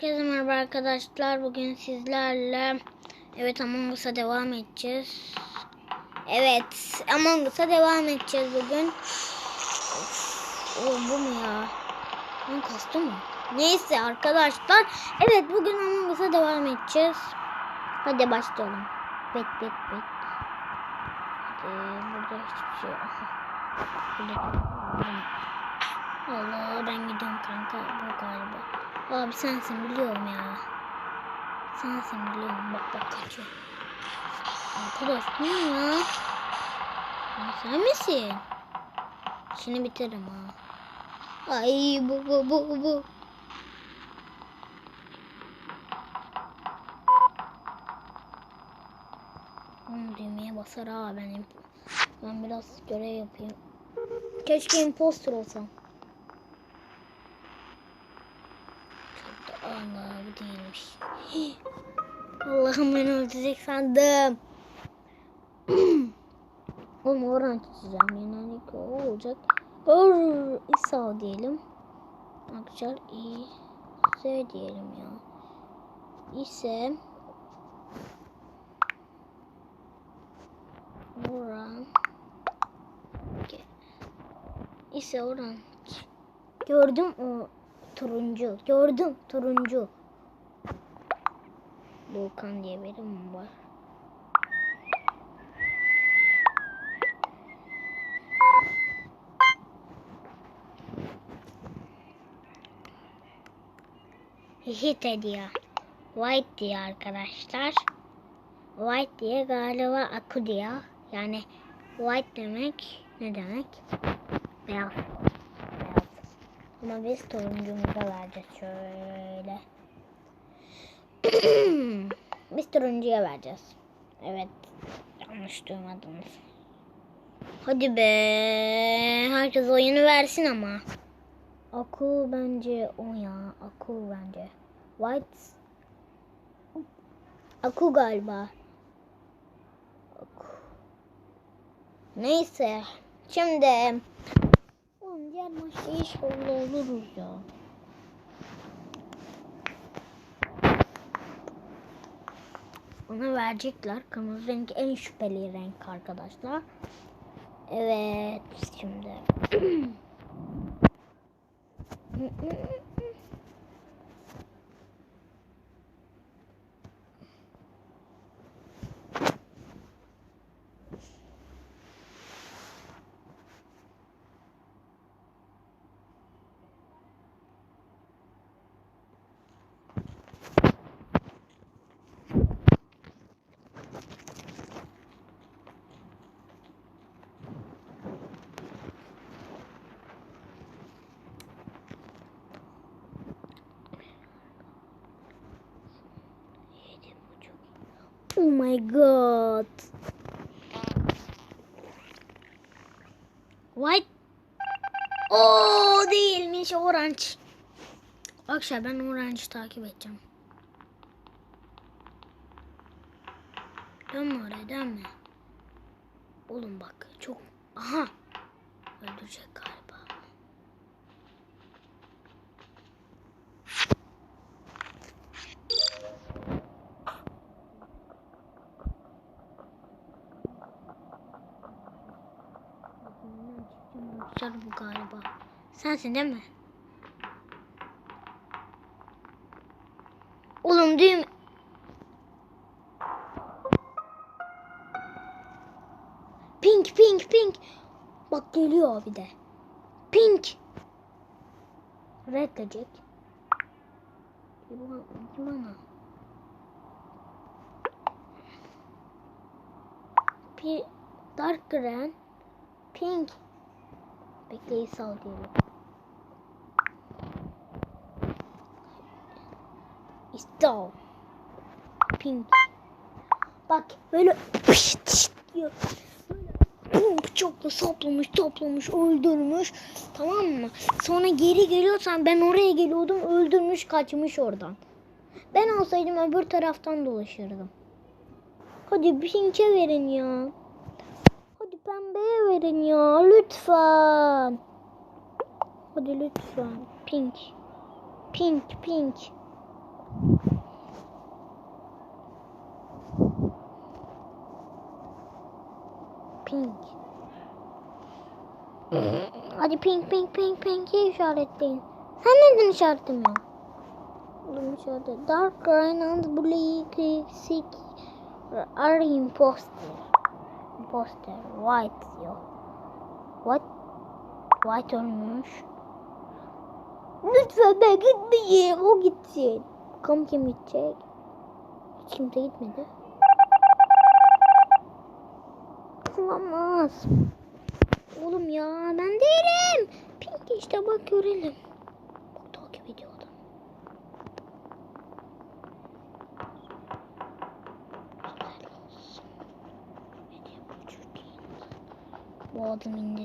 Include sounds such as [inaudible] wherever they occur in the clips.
Herkese merhaba arkadaşlar. Bugün sizlerle evet Among Us'a devam edeceğiz. Evet Among Us'a devam edeceğiz bugün. Of, bu mu ya? Lan kastı mı? Neyse arkadaşlar. Evet bugün Among Us'a devam edeceğiz. Hadi başlayalım. Bet bet bet. Hadi burada hiçbir şey yok. Allah ben gidiyorum kanka bu galiba. Abi sensin biliyorum ya. Sensin biliyorum bak bak kaçıyor. Arkadaş ne ya? ya sen misin? İşini bitiririm ha. Ay bu bu bu bu. Onu düğmeye basar ha benim. Ben biraz görev yapayım. Keşke imposter olsam. Allah bu değilmiş. [gasps] Allah'ım beni öldürecek sandım. [clears throat] Oğlum oran çizeceğim. Genellikle o olacak. Or İsa diyelim. Akçar İse diyelim ya. İse Oran İse oran Gördüm o turuncu. Gördüm turuncu. Volkan diye biri var? Hite diyor. White diyor arkadaşlar. White diye galiba aku diyor. Yani white demek ne demek? Beyaz. Ama biz turuncumuza vereceğiz şöyle. [clears throat] biz turuncuya vereceğiz. Evet. Yanlış duymadınız. Hadi be. Herkes oyunu versin ama. Aku bence o ya. Aku bence. White. Aku galiba. Aku. Neyse. Şimdi. Diğer maçta inşallah oluruz ya. Ona verecekler. Kırmızı renk en şüpheli renk arkadaşlar. Evet şimdi. [clears throat] my god. White. O değilmiş orange. Akşam ben orange takip edeceğim. Dönme oraya dönme. Oğlum bak çok. Aha. Öldürecek galiba. Güzel bu galiba. Sensin değil mi? Oğlum düğüm. Pink pink pink. Bak geliyor bir de. Pink. Red diyecek. Bana. P dark green. Pink. Bekleyi sal diyelim. O. Pink. Bak böyle pişt pişt diyor. Böyle bıçakla saplamış toplamış öldürmüş tamam mı? Sonra geri geliyorsan ben oraya geliyordum öldürmüş kaçmış oradan. Ben olsaydım öbür taraftan dolaşırdım. Hadi Pink'e verin ya. Pembeye verin ya lütfen. Hadi lütfen. Pink. Pink, pink. Pink. Hadi pink pink pink pink'i işaretleyin. Sen neden işaretlemiyorsun? Oğlum işaret. Dark green and blue sick are imposter. Imposter. White diyor. What? White ölmüş. Lütfen ben gitmeyeyim. O gitsin. Bakalım kim gidecek? Hiç kimse gitmedi. Olamaz. Oğlum ya ben değilim. Pink işte bak görelim. Bak takip ediyor adam. Helal olsun. Hediye uçurdu. Bu adam indi.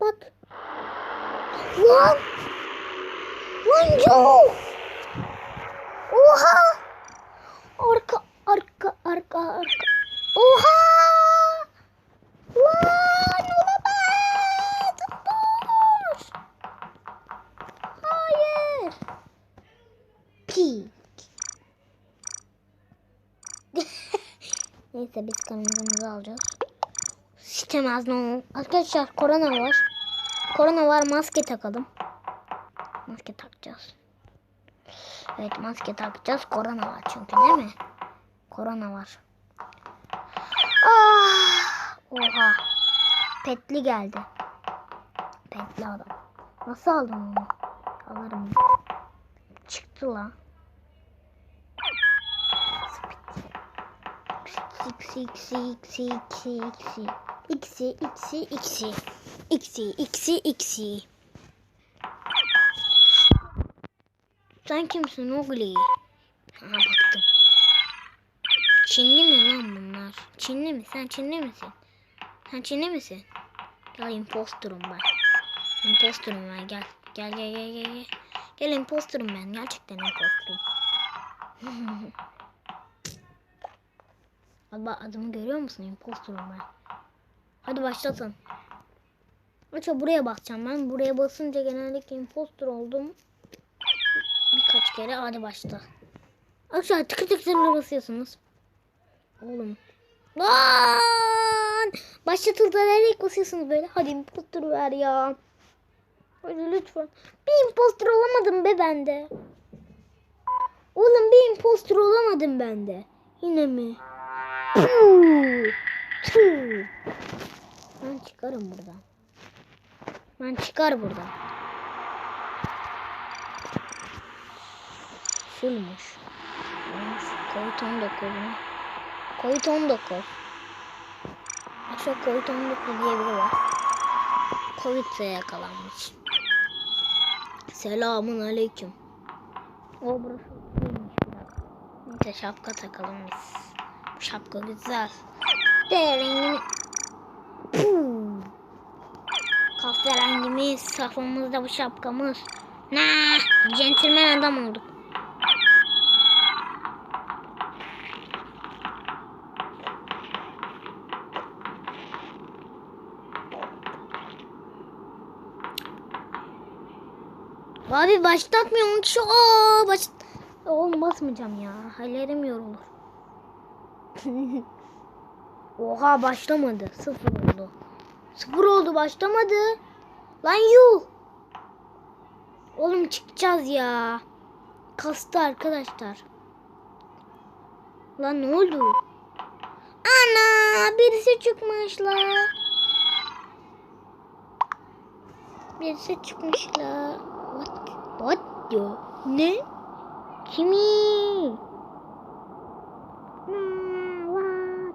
Bak. Lan. Lan Joe. Oha! Arka, arka, arka, arka. Oha! Lan olamaz! Dur! Hayır! Pink. Neyse biz alacağız. Sitemez no. Arkadaşlar korona var. Korona var maske takalım. Maske takacağız. Evet maske takacağız. Korona var çünkü değil mi? Korona var. Ah! Oha. Petli geldi. Petli adam. Nasıl aldın onu? Alırım. Çıktı lan. X'i x'i x'i x'i x'i x'i x'i x'i x'i x'i x'i Sen kimsin Ogli? Ha baktım. Çinli mi lan bunlar? Çinli mi? Sen Çinli misin? Sen Çinli misin? Gel imposterım ben. Imposterım ben gel. Gel gel gel gel. Gel, imposterım ben. Gerçekten imposterım. Abi adımı görüyor musun? Imposterım ben. Hadi başlatın. Açık buraya bakacağım ben. Buraya basınca genellikle imposter oldum. Birkaç kere hadi başla. Aşağı tıkır tıkır tıkır basıyorsunuz. Oğlum. Lan! Başlatıldı nereye basıyorsunuz böyle? Hadi imposter ver ya. Hadi lütfen. Bir imposter olamadım be bende. Oğlum bir imposter olamadım bende. Yine mi? Ben çıkarım buradan. Ben çıkar buradan. Fullmuş. Covid 19 mu? Covid 19. Aşağı Covid 19 diye biri var. Covid'e yakalanmış. Selamun aleyküm. O burası biraz. Neyse şapka takalım biz. Şapka güzel. De rengini... Puh. Kahverengimiz, kafamızda bu şapkamız. Ne? Centilmen adam olduk. Abi başlatmıyorum ki. Aa, baş... Oğlum basmayacağım ya. Hallerim yorulur. [laughs] Oha başlamadı. Sıfır oldu. Sıfır oldu başlamadı. Lan yuh. Oğlum çıkacağız ya. Kastı arkadaşlar. Lan ne oldu? Ana birisi çıkmış la. Birisi çıkmış la. What? What diyor? Ne? Kimi? Hmm, what?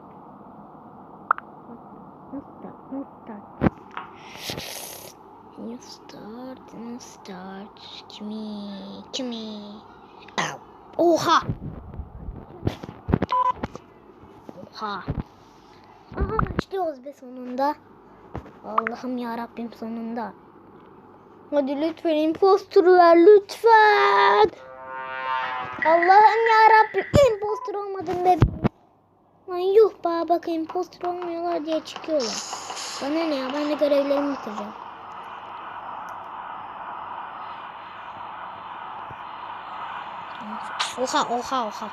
Nasıl start? Nasıl New start. Kimi? Kimi? Au. Oha! Oha! Aha başlıyoruz be sonunda. Allah'ım ya Rabbim sonunda. Hadi lütfen imposter'ı ver lütfen. Allah'ım ya Rabbim imposter olmadım be. Lan yuh bak imposter olmuyorlar diye çıkıyorlar. Bana ne ya ben de görevlerimi bitireceğim. Oha oha oha.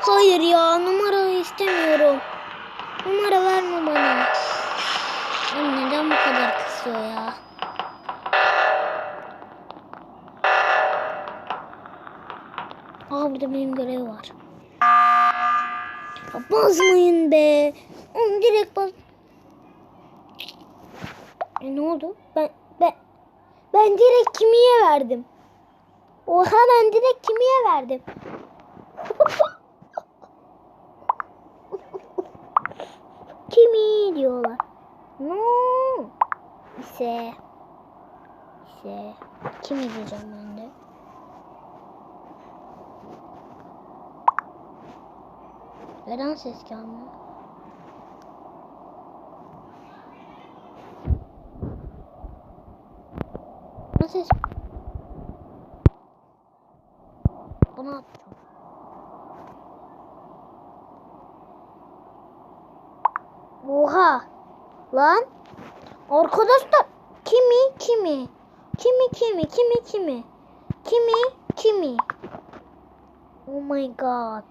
Hayır ya numara istemiyorum. Numara verme bana. Oğlum neden bu kadar kısıyor ya? Aa burada benim görev var. Ya basmayın be. Onu direkt bas. E, ne oldu? Ben ben ben direkt kimiye verdim? Oha ben direkt kimiye verdim? [laughs] Kimi diyorlar. No. İse. İse. Kimi diyeceğim ben de. Neden ses gelmiyor? Nasıl ses? Bunu atacağım. Oha. Lan. Arkadaşlar. Kimi kimi? Kimi kimi? Kimi kimi? Kimi kimi? Oh my god.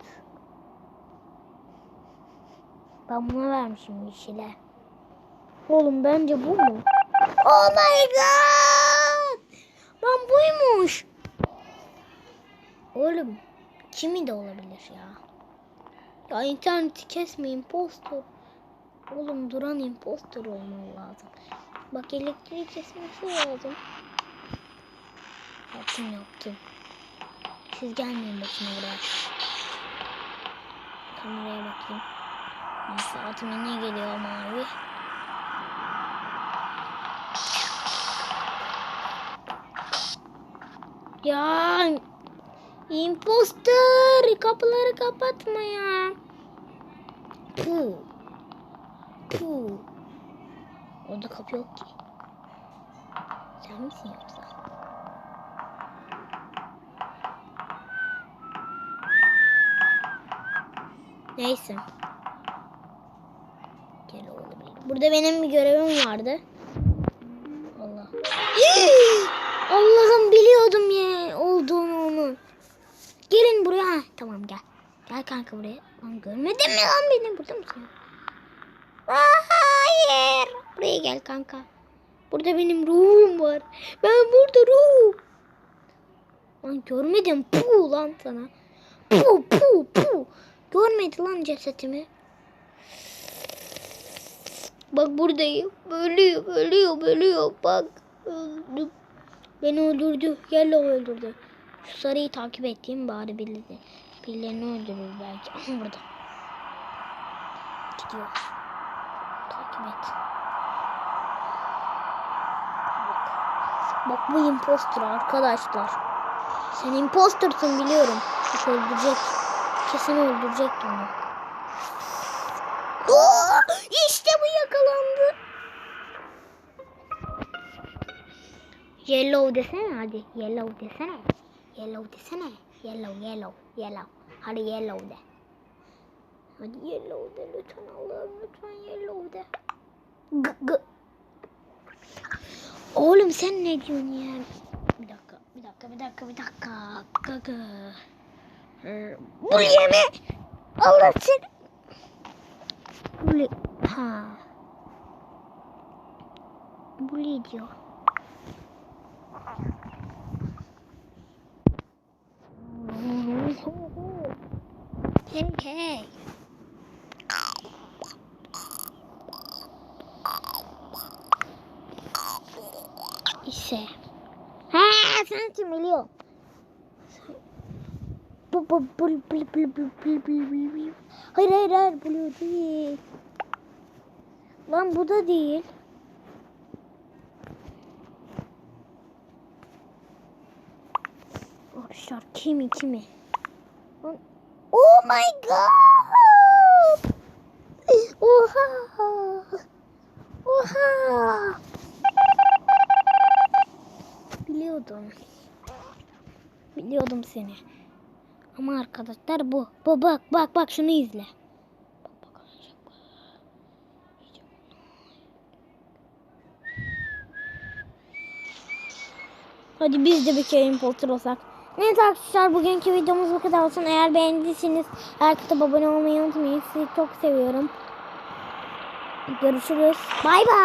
Ben buna vermişim yeşile. Oğlum bence bu mu? Oh my god. Lan buymuş. Oğlum kimi de olabilir ya. Ya interneti kesme impostor. Oğlum duran impostor olmalı lazım. Bak elektriği kesmesi lazım. Yaptım yaptım. Siz gelmeyin bakayım buraya. Kameraya bakayım. Saatime ne geliyor mavi? Ya imposter kapıları kapatma ya. Puh. Puh. Orada kapı yok ki. Sen misin yoksa? Neyse. Gel olabilir. Burada benim bir görevim vardı. Allah. [gasps] Allah'ım biliyordum ya. Gelin buraya. Ha, tamam gel. Gel kanka buraya. Lan görmedin mi lan beni? Burada mısın? Aa, hayır. Buraya gel kanka. Burada benim ruhum var. Ben burada ruh. Lan görmedim. Puh lan sana. Puh puh puh. Görmedi lan cesetimi. Bak buradayım. Ölüyor, ölüyor, ölüyor. Bak. Öldüm. Beni öldürdü. Yellow öldürdü. Sarıyı takip ettiğim bari birileri. Birilerini öldürür belki. Aha burada. Gidiyor. Takip et. Bak. Bu impostor arkadaşlar. Sen impostorsun biliyorum. Bak öldürecek. Kesin öldürecekti onu. Oo, bu yakalandı. Yellow desene hadi. Yellow desene. Yellow desene. Yellow, yellow, yellow. Hadi yellow de. Hadi yellow de lütfen Allah'ım lütfen yellow de. G -g. Oğlum sen ne diyorsun ya? Bir dakika, bir dakika, bir dakika, bir dakika. G -g. Bu yeme. Allah seni. Bully. Ha. Bully diyor. Hey. İşte. Ha sensin biliyorum. Bu bu bu bu bu bu bu bu bu bu. Hayır hayır hayır blue değil. Lan bu da değil. arkadaşlar. Kimi kimi? Oh my god! Oha! Oha! Biliyordum. Biliyordum seni. Ama arkadaşlar bu. Bu bak bak bak şunu izle. Hadi biz de bir Harry Potter olsak. Neyse arkadaşlar bugünkü videomuz bu kadar olsun. Eğer beğendiyseniz like atıp abone olmayı unutmayın. Sizi çok seviyorum. Görüşürüz. Bay bay.